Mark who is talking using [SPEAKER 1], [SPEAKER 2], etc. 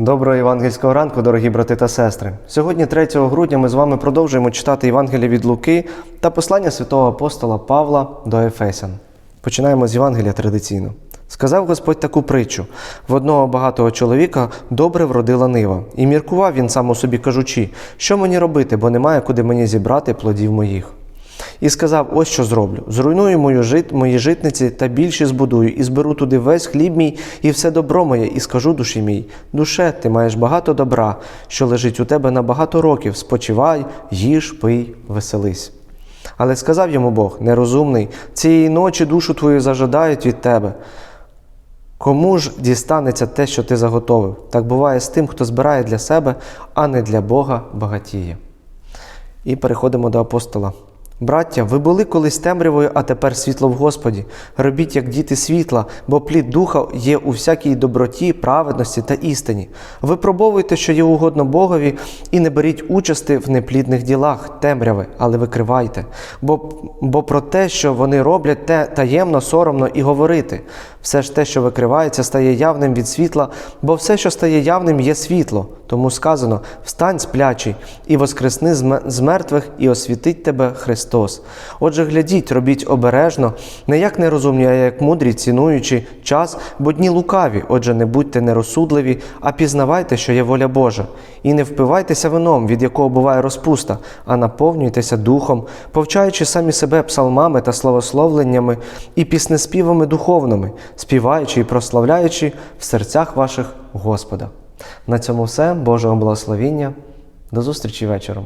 [SPEAKER 1] Доброго євангельського ранку, дорогі брати та сестри. Сьогодні, 3 грудня, ми з вами продовжуємо читати Євангелія від Луки та послання святого апостола Павла до Ефесян. Починаємо з Євангелія традиційно. Сказав Господь таку притчу: в одного багатого чоловіка добре вродила нива, і міркував він сам у собі, кажучи, що мені робити, бо немає куди мені зібрати плодів моїх. І сказав: ось що зроблю: зруйную мою жит, мої житниці та більше збудую, і зберу туди весь хліб мій і все добро моє, і скажу душі мій: душе, ти маєш багато добра, що лежить у тебе на багато років. Спочивай, їж, пий, веселись. Але сказав йому Бог, нерозумний, цієї ночі душу твою зажадають від тебе. Кому ж дістанеться те, що ти заготовив? Так буває з тим, хто збирає для себе, а не для Бога багатіє. І переходимо до апостола. Браття, ви були колись темрявою, а тепер світло в Господі. Робіть, як діти світла, бо плід духа є у всякій доброті, праведності та істині. Випробовуйте, що є угодно Богові, і не беріть участи в неплідних ділах темряви, але викривайте. Бо, бо про те, що вони роблять, те таємно, соромно і говорити. Все ж те, що викривається, стає явним від світла, бо все, що стає явним, є світло. Тому сказано: встань сплячий і воскресни з мертвих, і освітить тебе Христос. Отже, глядіть, робіть обережно, не як нерозумні, а як мудрі, цінуючи час, бо дні лукаві. Отже, не будьте нерозсудливі, а пізнавайте, що є воля Божа. І не впивайтеся вином, від якого буває розпуста, а наповнюйтеся духом, повчаючи самі себе псалмами та славословленнями і піснеспівами духовними, співаючи і прославляючи в серцях ваших Господа. На цьому все. Божого благословіння. До зустрічі вечором.